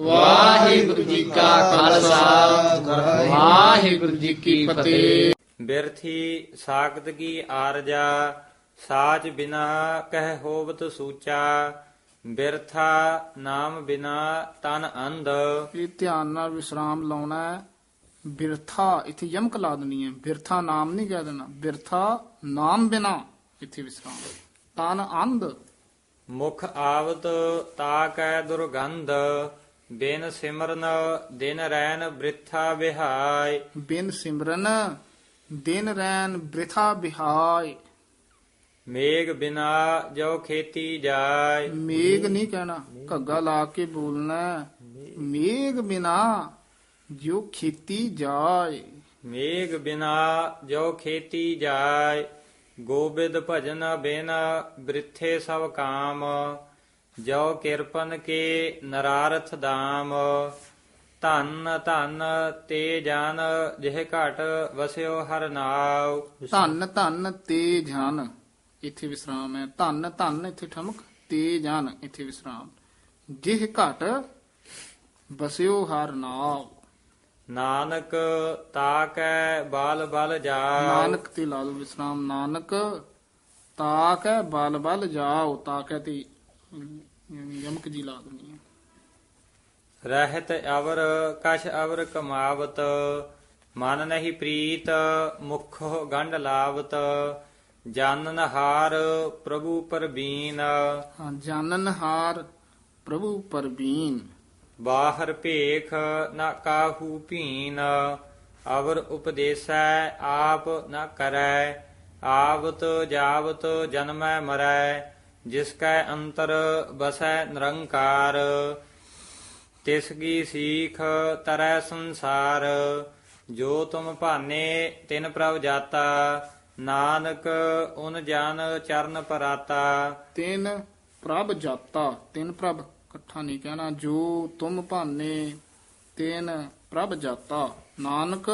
ਵਾਹਿਗੁਰੂ ਜੀ ਕਾ ਖਾਲਸਾ। ਵਾਹਿਗੁਰੂ ਜੀ ਕੀ ਫਤਿਹ। ਬਿਰਥੀ ਸਾਖਤ ਕੀ ਆਰਜਾ ਸਾਚ ਬਿਨਾ ਕਹਿ ਹੋਵਤ ਸੂਚਾ ਬਿਰਥਾ ਨਾਮ ਬਿਨਾ ਤਨ ਅੰਧ। ਇਹ ਧਿਆਨ ਨਾਲ ਵਿਸਰਾਮ ਲਾਉਣਾ ਹੈ। ਬਿਰਥਾ ਇੱਥੇ ਯਮਕ ਲਾ ਦੇਣੀ ਹੈ। ਬਿਰਥਾ ਨਾਮ ਨਹੀਂ ਕਹਿ ਦੇਣਾ। ਬਿਰਥਾ ਨਾਮ ਬਿਨਾ ਇੱਥੇ ਵਿਸਰਾਮ। ਤਨ ਅੰਧ। ਮੁਖ ਆਵਤ ਤਾ ਕੈ ਦੁਰਗੰਧ ਬਿਨ ਸਿਮਰਨ ਦਿਨ ਰੈਨ ਬ੍ਰਿਥਾ ਵਿਹਾਈ ਬਿਨ ਸਿਮਰਨ ਦਿਨ ਰੈਨ ਬ੍ਰਿਥਾ ਬਿਹਾਇ। ਮੇਘ ਬਿਨਾ ਜੋ ਖੇਤੀ ਜਾਏ ਮੇਘ ਨਹੀਂ ਕਹਿਣਾ ਘੱਗਾ ਲਾ ਕੇ ਬੋਲਣਾ। ਮੇਘ ਬਿਨਾ ਜੋ ਖੇਤੀ ਜਾਏ ਮੇਘ ਬਿਨਾ ਜੋ ਖੇਤੀ ਜਾਏ ਗੋਬਿੰਦ ਭਜਨ ਬਿਨ ਬ੍ਰਿਥੇ ਸਭ ਕਾਮ ਜੋ ਕਿਰਪਨ ਕੇ ਨਰਾਰਥ ਦਾਮ। ਧੰਨ ਧੰਨ ਤੇ ਜਨ, ਜਿਹ ਘਟ ਵਸਿਓ ਹਰ ਨਾਉ। ਧੰਨ ਧੰਨ ਤੇ ਜਨ, ਇੱਥੇ ਵਿਸਰਾਮ ਹੈ। ਧੰਨ ਧੰਨ ਇੱਥੇ ਠਮਕ, ਤੇ ਜਨ ਇੱਥੇ ਵਿਸਰਾਮ। ਜਿਹ ਘਟ ਵਸਿਓ ਹਰ ਨਾਮ ਨਾਨਕ ਤਾਕੈ ਬਾਲ ਬਲ ਜਾ ਨਾਨਕ ਤੇ ਲਾ ਲਓ ਵਿਸਰਾਮ। ਨਾਨਕ ਤਾਕੈ ਬਲ ਬਲ ਜਾਓ। ਤਾਕੈ ਤੇ ਯਮਕ ਜੀ ਲਾ ਦਨੀ ਰਹਿਤ ਅਵਰ ਕਛ ਅਵਰ ਕਮਾਵਤ ਮਨ ਨਹੀਂ ਪ੍ਰੀਤ ਮੁਖੋ ਗੰਢ ਲਾਵਤ ਜਾਨਨ ਹਾਰ ਪ੍ਰਭੂ ਪਰਬੀਨ। ਹਾਂ ਜਾਣਨ ਹਾਰ ਪ੍ਰਭੂ ਪਰਬੀਨ। ਬਾਹਰ ਭੇਖ ਨਾ ਕਾਹੂ ਭੀਨ, ਅਵਰ ਉਪਦੇਸੈ ਆਪ ਨਾ ਕਰੈ, ਆਵਤ ਜਾਵਤ ਜਨਮੈ ਮਰੈ, ਜਿਸ ਕੈ ਅੰਤਰ ਬਸੈ ਨਿਰੰਕਾਰ, ਤਿਸ ਕੀ ਸੀਖ ਤਰੈ ਸੰਸਾਰ, ਜੋ ਤੁਮ ਭਾਨੇ ਤਿਨ ਪ੍ਰਭ ਜਾਤਾ, ਨਾਨਕ ਉਨ ਜਾਨ ਚਰਨ ਪਰਾਤਾ। ਤਿਨ ਪ੍ਰਭ ਜਾਤਾ, ਤਿਨ ਪ੍ਰਭ ਇਕੱਠਾ ਨਹੀਂ ਕਹਿਣਾ ਜੋ ਤੁਮ ਭਾਨੇ ਤਿਨ ਪ੍ਰਭ ਜਾਤਾ ਨਾਨਕ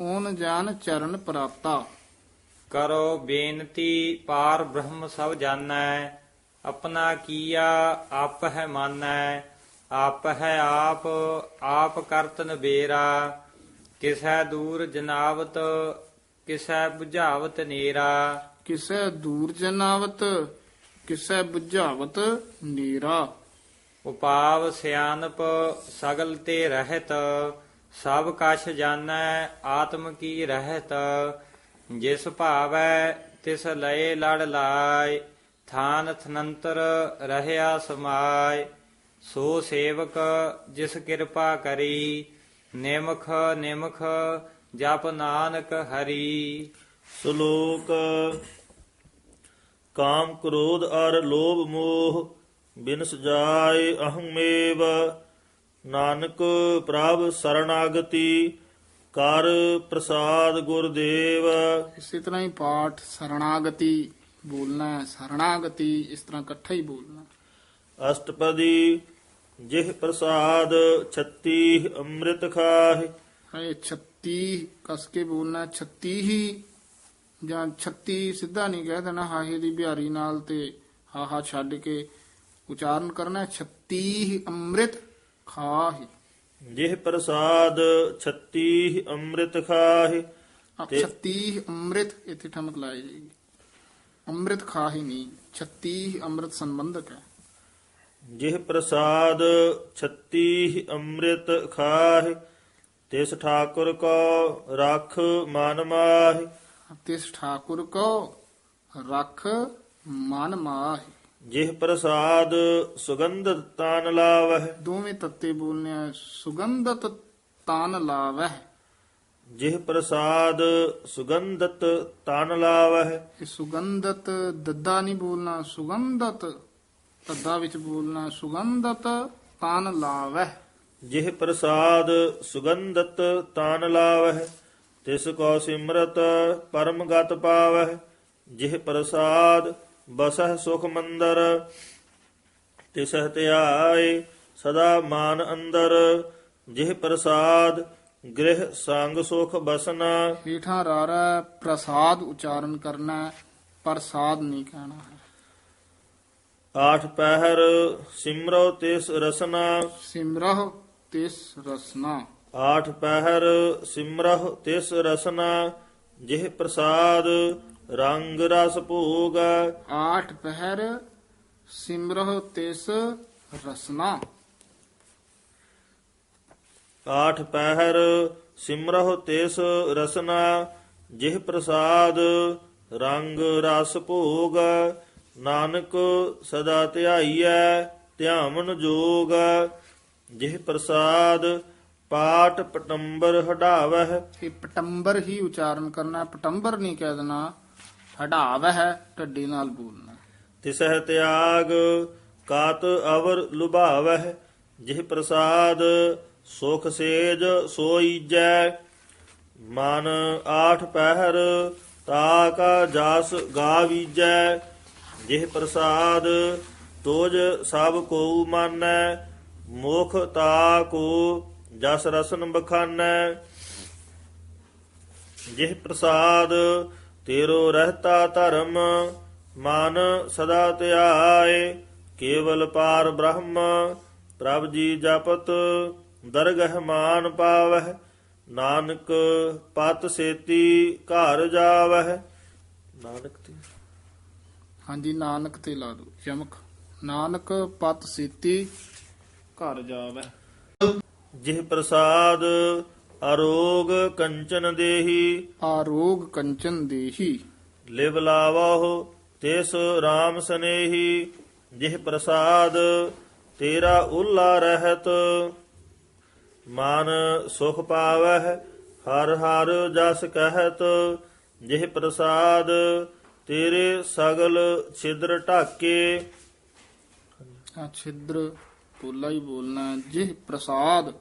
ਓਨ ਜਾਨ ਚਰਨ ਪ੍ਰਾਪਤਾ। ਕਰੋ ਬੇਨਤੀ ਪਾਰ ਬ੍ਰਹਮ ਸਭ ਜਾਣੈ ਆਪਣਾ ਕੀਆ ਆਪ ਹੈ ਮਾਨੈ ਆਪ ਹੈ ਆਪ ਆਪ ਕਰਤਨ ਬੇਰਾ ਕਿਸੈ ਦੂਰ ਜਨਾਵਤ ਕਿਸੈ 부ਝਾਵਤ ਨੇਰਾ। ਕਿਸੈ ਦੂਰ ਜਨਾਵਤ ਕਿਸੈ 부ਝਾਵਤ ਨੀਰਾ। ਉਪਾਵ ਸਿਆਨਪ ਸਗਲ ਤੇ ਰਹਿਤ, ਸਭ ਕਛ ਜਾਣੈ ਆਤਮ ਕੀ ਰਹਿਤ, ਜਿਸ ਭਾਵੈ ਤਿਸ ਲਏ ਲੜ ਲਾਇ, ਥਾਨ ਥਨੰਤਰ ਰਹਿਆ ਸਮਾਇ, ਸੋ ਸੇਵਕ ਜਿਸ ਕਿਰਪਾ ਕਰੀ, ਨਿਮਖ ਨਿਮਖ ਜਪ ਨਾਨਕ ਹਰੀ। ਸ਼ਲੋਕ, ਕਾਮ ਕ੍ਰੋਧ ਅਰ ਲੋਭ ਮੋਹ ਬਿਨ ਸਜਾਏ ਅਹੰਮੇਵ। ਨਾਨਕ ਪ੍ਰਭ ਸਰਣਾਗਤੀ ਕਰ ਪ੍ਰਸਾਦ ਗੁਰਦੇਵ। ਇਸੇ ਤਰ੍ਹਾਂ ਹੀ ਪਾਠ ਸਰਣਾਗਤੀ ਬੋਲਣਾ ਹੈ। ਸਰਣਾਗਤੀ ਇਸ ਤਰ੍ਹਾਂ ਇਕੱਠਾ ਹੀ ਬੋਲਣਾ ਅਸ਼ਟਪਦੀ ਜਿਹ ਪ੍ਰਸਾਦ 36 ਅੰਮ੍ਰਿਤ ਖਾਹਿ। ਹੈ 36 ਕਸ ਕੇ ਬੋਲਣਾ 36 ਹੀ ਜਾਂ 36 ਸਿੱਧਾ ਨਹੀਂ ਕਹਿ ਦੇਣਾ। ਹਾਹੇ ਦੀ ਬਿਹਾਰੀ ਨਾਲ ਤੇ ਹਾਹਾ ਛੱਡ ਕੇ ਉਚਾਰਨ ਕਰਨਾ ਹੈ 36 ਹੀ ਅੰਮ੍ਰਿਤ ਖਾਹੀ ਜਿਹ ਪ੍ਰਸਾਦ 36 ਅੰਮ੍ਰਿਤ ਖਾਹਿ ਆਹ ਤੇ- 36 ਅੰਮ੍ਰਿਤ ਇੱਥੇ ਠਮਕ ਲਾਈ ਜਾਏਗੀ ਅੰਮ੍ਰਿਤ ਖਾਹੀ ਨਹੀਂ 36 ਅੰਮ੍ਰਿਤ ਸੰਬੰਧਕ ਹੈ ਜਿਹ ਪ੍ਰਸਾਦ 36 ਅੰਮ੍ਰਿਤ ਖਾਹਿ ਤਿਸ ਠਾਕੁਰ ਕੋ ਰਖ ਮਨ ਮਾਹਿ ਤਿਸ ਠਾਕੁਰ ਕੋ ਰਖ ਮਨ ਮਾਹਿ ਜਿਹ ਪ੍ਰਸਾਦ ਸੁਗੰਧ ਤਾਨ ਲਾਵਹਿ। ਦੋਵੇਂ ਤੱਤੇ ਬੋਲਨੇ ਆ ਸੁਗੰਧਤ ਤਾਨ ਲਾਵਹਿ। ਜਿਹ ਪ੍ਰਸਾਦ ਸੁਗੰਧਤ ਤਾਨ ਲਾਵਹਿ। ਇਹ ਸੁਗੰਧਤ ਦੱਦਾ ਨਹੀਂ ਬੋਲਣਾ ਸੁਗੰਧਤ ਤੱਦਾ ਵਿੱਚ ਬੋਲਣਾ ਸੁਗੰਧਤ ਤਾਨ ਲਾਵਹਿ। ਜਿਹ ਪ੍ਰਸਾਦ ਸੁਗੰਧਤ ਤਾਨ ਲਾਵਹਿ ਤਿਸ ਕੋ ਸਿਮਰਤ ਪਰਮ ਗਤ ਪਾਵਹਿ। ਜਿਹ ਪ੍ਰਸਾਦ ਬਸਹਿ ਸੁਖ ਮੰਦਰ ਤਿਸਹਿ ਧਿਆਏ ਸਦਾ ਮਾਨ ਅੰਦਰ ਜਿਹ ਪ੍ਰਸਾਦ ਗ੍ਰਹਿ ਸੰਗ ਸੁਖ ਬਸਨਾ। ਹੀਠਾਂ ਰਾਰਾ ਪ੍ਰਸਾਦ ਉਚਾਰਨ ਕਰਨਾ ਪ੍ਰਸਾਦ ਨਹੀਂ ਕਹਿਣਾ ਆਠ ਪਹਿਰ ਸਿਮਰੋ ਤਿਸ ਰਸਨਾ। ਸਿਮਰਹ ਤਿਸ ਰਸਨਾ। ਆਠ ਪਹਿਰ ਸਿਮਰਹ ਤਿਸ ਰਸਨਾ ਜਿਹ ਪ੍ਰਸਾਦ ਰੰਗ ਰਸ ਭੋਗ। ਆਠ ਪਹਿਰ ਸਿਮਰਹ ਤਿਸ ਰਸਨਾ। ਆਠ ਪਹਿਰ ਸਿਮਰਹੁ ਤਿਸ ਰਸਨਾ। ਜਿਹ ਪ੍ਰਸਾਦ ਰੰਗ ਰਸ ਭੋਗ। ਨਾਨਕ ਸਦਾ ਧਿਆਈਐ ਧਿਆਵਨ ਜੋਗ। ਜਿਹ ਪ੍ਰਸਾਦ ਪਾਟ ਪਟੰਬਰ ਹਟਾਵਹਿ ਇਹ ਪਟੰਬਰ ਹੀ ਉਚਾਰਨ ਕਰਨਾ ਪਟੰਬਰ ਨਹੀਂ ਕਹਿ ਦੇਣਾ। ਹਟਾਵ ਹੈ ਢੱਡੀ ਨਾਲ ਬੋਲਣਾ। ਤਿਸਹਿ ਤਿਆਗ ਕਾਤ ਅਵਰ ਲੁਭਾਵਹਿ, ਜਿਹ ਪ੍ਰਸਾਦ ਸੁਖ ਸੇਜ ਸੋਈਜੈ। ਮਨ ਆਠ ਪਹਿਰ ਤਾ ਕਾ ਜਸ ਗਾਵੀਜੈ, ਜਿਹ ਪ੍ਰਸਾਦ ਤੋਜ ਸਭ ਕੋ ਮਾਨੈ, ਮੁਖ ਤਾ ਕੋ ਜਸ ਰਸਨ ਬਖਾਨੈ। ਜਿਹ ਪ੍ਰਸਾਦ ਤੇਰੋ ਰਹਤਾ ਧਰਮ ਮਨ ਸਦਾ ਧਿਆਏ ਕੇਵਲ ਪਾਰ ਬ੍ਰਹਮ ਪ੍ਰਭ ਜੀ ਜਪਤ ਦਰਗਹ ਮਾਨ ਪਾਵਹਿ ਨਾਨਕ ਪਤ ਸੇਤੀ ਘਰ ਜਾਵਹਿ। ਨਾਨਕ ਤੇ ਹਾਂਜੀ ਨਾਨਕ ਤੇ ਲਾ ਦੋ ਚਮਕ। ਨਾਨਕ ਪਤ ਸੀਤੀ ਘਰ ਜਾਵੇ ਜਿਹ ਪ੍ਰਸਾਦ ਅਰੋਗ ਕੰਚਨ ਦੇਹੀ। ਆਰੋਗ ਕੰਚਨ ਦੇਹੀ। ਲਿਵ ਲਾਵਹੁ ਤਿਸ RAM ਸਨੇਹੀ। ਜਿਹ ਪ੍ਰਸਾਦ ਤੇਰਾ ਉਲਾ ਰਹਿਤ। ਮਨ ਸੁਖ ਪਾਵਹਿ ਹਰ ਹਰ ਜਸ ਕਹਿਤ। ਜਿਹ ਪ੍ਰਸਾਦ ਤੇਰੇ ਸਗਲ ਛਿਦਰ ਢਾਕੇ। ਆ ਛਿਦਰ ਪੋਲਾ ਹੀ ਬੋਲਣਾ। ਜਿਹ ਪ੍ਰਸਾਦ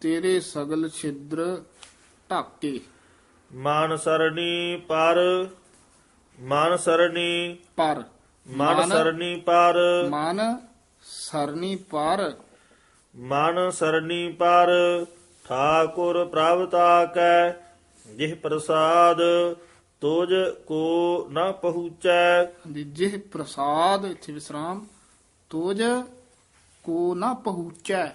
ਤੇਰੇ ਸਗਲ ਛਿਦਰ ਢਾਕੇ। ਮਨ ਸਰਣੀ ਪਰ ਮਨ ਸਰਣੀ ਪਰ। ਮਨ ਸਰਣੀ ਪਰ। ਮਨ ਸਰਨੀ ਪਰ। ਮਨ ਸਰਣੀ ਪਰ ਠਾਕੁਰ ਪ੍ਰਭ ਤਾਕੈ ਜਿਹ ਪ੍ਰਸਾਦ ਤੁਜ ਕੋ ਨ ਪਹੁੰਚੈ। ਜਿਹ ਪ੍ਰਸਾਦ ਇੱਥੇ ਵਿਸਰਾਮ ਤੋਜ ਕੋ ਨਾ ਪਹੁੰਚੈ।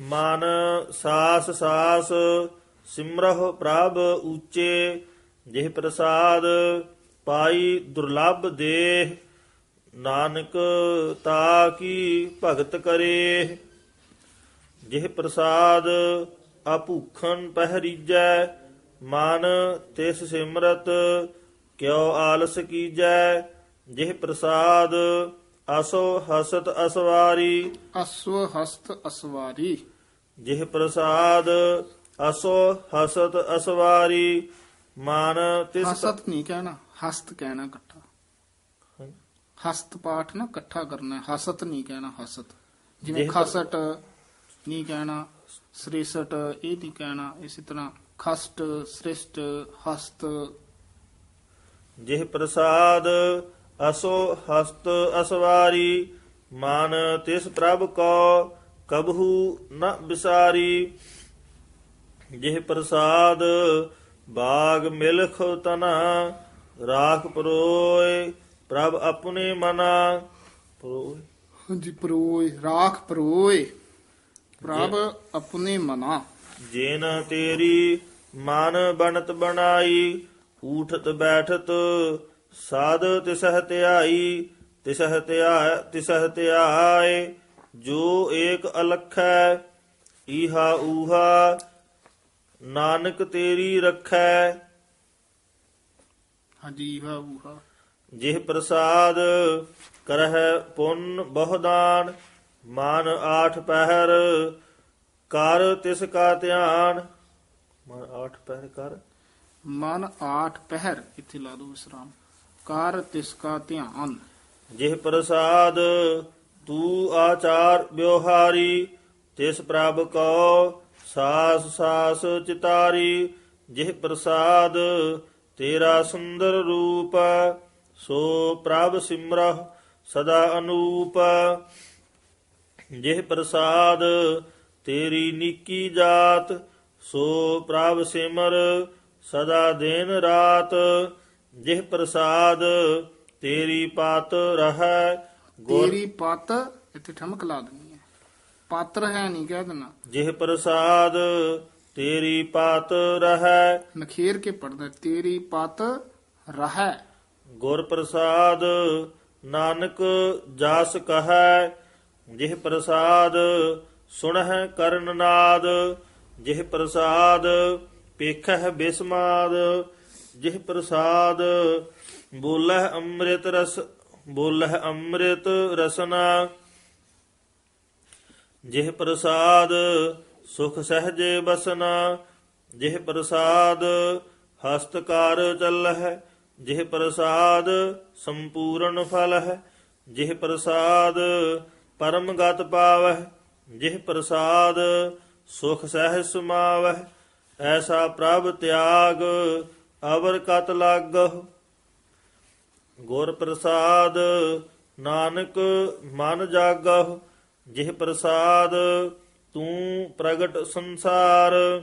ਮਨ ਸਾਸ ਸਾਸ ਸਿਮਰਹੁ ਪ੍ਰਭ ਉੱਚੇ ਜਿਹ ਪ੍ਰਸਾਦ ਪਾਈ ਦੁਰਲਭ ਦੇਹ, ਨਾਨਕ ਤਾ ਕੀ ਭਗਤ ਕਰੇ। ਜਿਹ ਪ੍ਰਸਾਦ ਅਭੂਖਨ ਪਹਿਰੀਜੈ, ਮਨ ਤਿਸ ਸਿਮਰਤ ਕਿਉ ਆਲਸ ਕੀਜੈ। ਜਿਹ ਪ੍ਰਸਾਦ ਅਸੋ ਹਸਤ ਅਸਵਾਰੀ, ਅਸਵ ਹਸਤ ਅਸਵਾਰੀ। ਜਿਹ ਪ੍ਰਸਾਦ ਅਸੋ ਹਸਤ ਅਸਵਾਰੀ ਮਨ ਤਿਸ ਹਸਤ ਨਹੀਂ ਕਹਿਣਾ ਹਸਤ ਕਹਿਣਾ ਇਕੱਠਾ। ਹਸਤ ਪਾਠ ਨਾ ਇਕੱਠਾ ਕਰਨਾ ਹਸਤ ਨਹੀਂ ਕਹਿਣਾ ਹਸਤ। ਜਿਵੇਂ ਖਸਟ ਨਹੀਂ ਕਹਿਣਾ ਸ੍ਰੇਸ਼ਟ ਇਹ ਨਹੀਂ ਕਹਿਣਾ ਇਸੇ ਤਰ੍ਹਾਂ ਖਸਟ ਸ੍ਰਿਸ਼ਟ ਹਸਤ। ਜਿਹ ਪ੍ਰਸਾਦ ਅਸੋ ਹਸਤ ਅਸਵਾਰੀ ਮਨ ਤਿਸ ਪ੍ਰਭ ਕੋ ਕਬਹੂ ਨ ਵਿਸਾਰੀ ਜਿਹ ਪ੍ਰਸਾਦ ਬਾਗ ਮਿਲਖ ਤਨਾ ਰਾਖ ਪਰੋਏ ਪ੍ਰਭ ਆਪਣੇ ਮਨਾ। ਪਰੋਏ? ਹਾਂਜੀ ਪਰੋਏ ਰਾਖ ਪਰੋਏ ਪ੍ਰਭ ਆਪਣੇ ਮਨਾ। ਜਿਨ ਤੇਰੀ ਮਨ ਬਣਤ ਬਣਾਈ ਊਠਤ ਬੈਠਤ ਸਾਧ ਤਿਸਹਿ ਧਿਆਈ ਤਿਸਹਿ ਧਿਆ ਤਿਸਹਿ ਧਿਆਏ। ਜੋ ਏਕ ਅਲਖੈ ਈਹਾ ਊਹਾ ਨਾਨਕ ਤੇਰੀ ਰਖੈ। ਹਾਂਜੀ ਵਾ ਉਹਾ ਜਿਹ ਪ੍ਰਸਾਦ ਕਰਹਿ ਪੁੰਨ ਬਹੁਦਾਨ ਮਨ ਆਠ ਪਹਿਰ ਕਰ ਤਿਸ ਕਾ ਧਿਆਨ। ਮਨ ਆਠ ਪਹਿਰ ਕਰ। ਮਨ ਆਠ ਪਹਿਰ ਇੱਥੇ ਲਾ ਦੋ ਵਿਸਰਾਮ। ਕਰ ਤਿਸ ਕਾ ਧਿਆਨ। ਜਿਹ ਪ੍ਰਸਾਦ ਤੂ ਆਚਾਰ ਵਿਵਹਾਰੀ, ਤਿਸ ਪ੍ਰਭ ਕੋ ਸਾਸ ਸਾਸ ਚਿਤਾਰੀ, ਜਿਹ ਪ੍ਰਸਾਦ ਤੇਰਾ ਸੁੰਦਰ ਰੂਪ, ਸੋ ਪ੍ਰਭ ਸਿਮਰਹ ਸਦਾ ਅਨੂਪ। ਜਿਹ ਪ੍ਰਸਾਦ ਤੇਰੀ ਨੀਕੀ ਜਾਤ, ਸੋ ਪ੍ਰਭ ਸਿਮਰ ਸਦਾ ਦਿਨ ਰਾਤ। ਜਿਹ ਪ੍ਰਸਾਦ ਤੇਰੀ ਪਾਤ ਰਹੈ ਤੇਰੀ ਪਤ ਇੱਥੇ ਠਮਕ ਲਾ ਦੇਣੀ ਹੈ। ਪਾਤਰ ਹੈ ਨਹੀਂ ਕਹਿ ਦੇਣਾ। ਜਿਹ ਪ੍ਰਸਾਦ ਤੇਰੀ ਪਾਤ ਰਹੈ। ਨਖੇਰ ਕੇ ਪੜਦਾ ਤੇਰੀ ਪਤ ਰਹੈ। ਗੁਰ ਪ੍ਰਸਾਦ ਨਾਨਕ ਜਾਸ ਕਹੈ। ਜਿਹ ਪ੍ਰਸਾਦ ਸੁਣਹਿ ਕਰਨ ਨਾਦ। ਜਿਹ ਪ੍ਰਸਾਦ ਪੇਖਹਿ ਬਿਸਮਾਦ। ਜਿਹ ਪ੍ਰਸਾਦ ਬੋਲਹਿ ਅੰਮ੍ਰਿਤ ਰਸ ਬੋਲਹਿ ਅੰਮ੍ਰਿਤ ਰਸਨਾ। ਜਿਹ ਪ੍ਰਸਾਦ ਸੁਖ ਸਹਜੇ ਬਸਨਾ। ਜਿਹ ਪ੍ਰਸਾਦ ਹਸਤਕਾਰ ਚੱਲਹਿ। ਜਿਹ ਪ੍ਰਸਾਦ ਸੰਪੂਰਨ ਫਲ ਹੈ ਜਿਹ ਪ੍ਰਸਾਦ ਪਰਮ ਗਤ ਪਾਵਹਿ। ਜਿਹ ਪ੍ਰਸਾਦ ਸੁਖ ਸਹਿ ਸਮਾਵਹਿ। ਐਸਾ ਪ੍ਰਭ ਤਿਆਗ ਅਵਰ ਕਤ ਲਾਗਹੁ। ਗੁਰ ਪ੍ਰਸਾਦ ਨਾਨਕ ਮਨ ਜਾਗਹੁ, ਜਿਹ ਪ੍ਰਸਾਦ ਤੂੰ ਪ੍ਰਗਟ ਸੰਸਾਰ।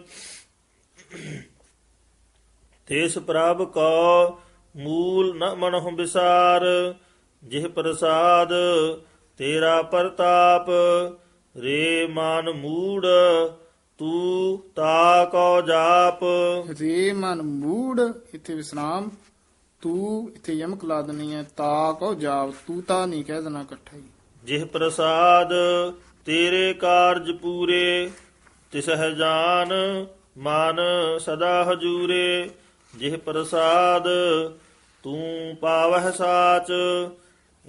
ਤੇਸ ਪ੍ਰਭ ਕੋ ਮੂਲ ਨ ਮਨਹੁ ਵਿਸਾਰ, ਜਿਹ ਪ੍ਰਸਾਦ ਤੇਰਾ ਪ੍ਰਤਾਪ। ਰੇ ਮਨ ਮੂੜ, ਤੂੰ ਤਾ ਕੋ ਜਾਪ। ਰੇ ਮਨ ਮੂੜ, ਇੱਥੇ ਵਿਸਰਾਮ। ਤੂੰ ਇੱਥੇ ਯਮਕ ਲਾ ਦੇਣੀ ਹੈ ਤਾ ਕੋ ਜਾਵ, ਤੂੰ ਤਾਂ ਨਹੀਂ ਕਹਿ ਦੇਣਾ ਇਕੱਠਾ ਹੀ। ਜਿਹ ਪ੍ਰਸਾਦ ਤੇਰੇ ਕਾਰਜ ਪੂਰੇ, ਤਿਸਹਿ ਜਾਨ ਮਨ ਸਦਾ ਹਜੂਰੇ। ਜਿਹ ਪ੍ਰਸਾਦ ਤੂੰ ਪਾਵਹਿ ਸਾਚ,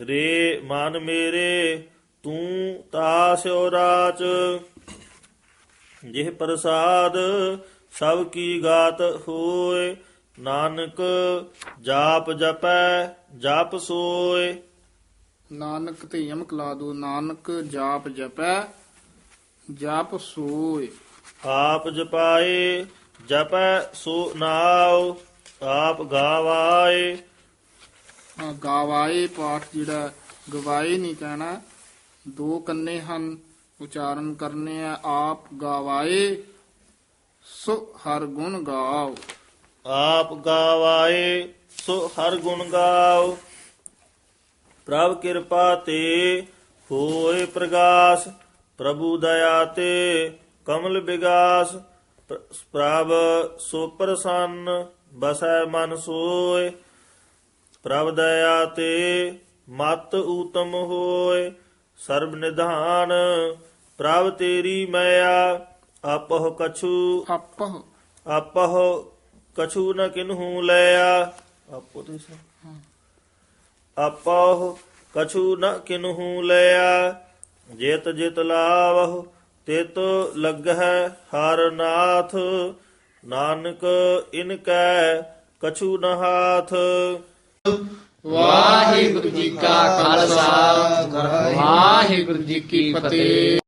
ਰੇ ਮਨ ਮੇਰੇ, ਤੂੰ ਤਾਸਿਓ ਰਾਚ। ਜਿਹ ਪ੍ਰਸਾਦ ਸਭ ਕੀ ਗਾਤ ਹੋਏ ਨਾਨਕ ਜਾਪ ਜਪੈ ਜਪ ਸੋਏ। ਨਾਨਕ ਤੇ ਯਮਕ ਲਾ ਦੋ ਨਾਨਕ ਜਾਪ ਜਪੈ ਜਾਪ ਸੋਏ। ਆਪ ਜਪਾਏ ਜਪੈ ਸੋ ਨਾਉ ਆਪ ਗਾਵਾਏ। ਗਾਵਾਏ ਪਾਠ ਜਿਹੜਾ ਗਵਾਏ ਨਹੀਂ ਕਹਿਣਾ ਦੋ ਕੰਨੇ ਹਨ ਉਚਾਰਨ ਕਰਨੇ ਆ ਆਪ ਗਾਵਾਏ ਸੋ ਹਰ ਗੁਣ ਗਾਓ। ਆਪ ਗਾਵਾਏ ਸੋ ਹਰ ਗੁਣ ਗਾਓ। ਪ੍ਰਭ ਕਿਰਪਾ ਤੇ ਹੋਏ ਪ੍ਰਗਾਸ ਪ੍ਰਭੂ ਦਇਆ ਤੇ ਕਮਲ ਵਿਗਾਸ। ਪ੍ਰ- ਪ੍ਰਭ ਸੋ ਪ੍ਰਸੰਨ ਬਸੈ ਮਨ ਸੋਏ। ਪ੍ਰਭ ਦਇਆ ਤੇ ਮਤ ਊਤਮ ਹੋਏ। ਸਰਬ ਨਿਧਾਨ ਪ੍ਰਭ ਤੇਰੀ ਮਇਆ ਆਪਹੁ ਕਛੂ। ਆਪਹ। ਆਪਹੁ ਕਛੂ ਨ ਕਿਨਹੂ ਲਿਆ। ਆਪੋ ਤੇ ਸਾ ਆਪਹੁ ਕਛੂ ਨ ਕਿਨਹੂ ਲਿਆ। ਜਿਤ ਜਿਤ ਲਾਵਹੁ, ਤਿਤ ਲੱਗਹਿ ਹਰ ਨਾਥ। ਨਾਨਕ ਇਨ ਕੈ ਕਛੂ ਨ ਹਾਥ। ਵਾਹਿਗੁਰੂ ਜੀ ਕਾ ਖਾਲਸਾ। ਵਾਹਿਗੁਰੂ ਜੀ ਕੀ ਫਤਿਹ।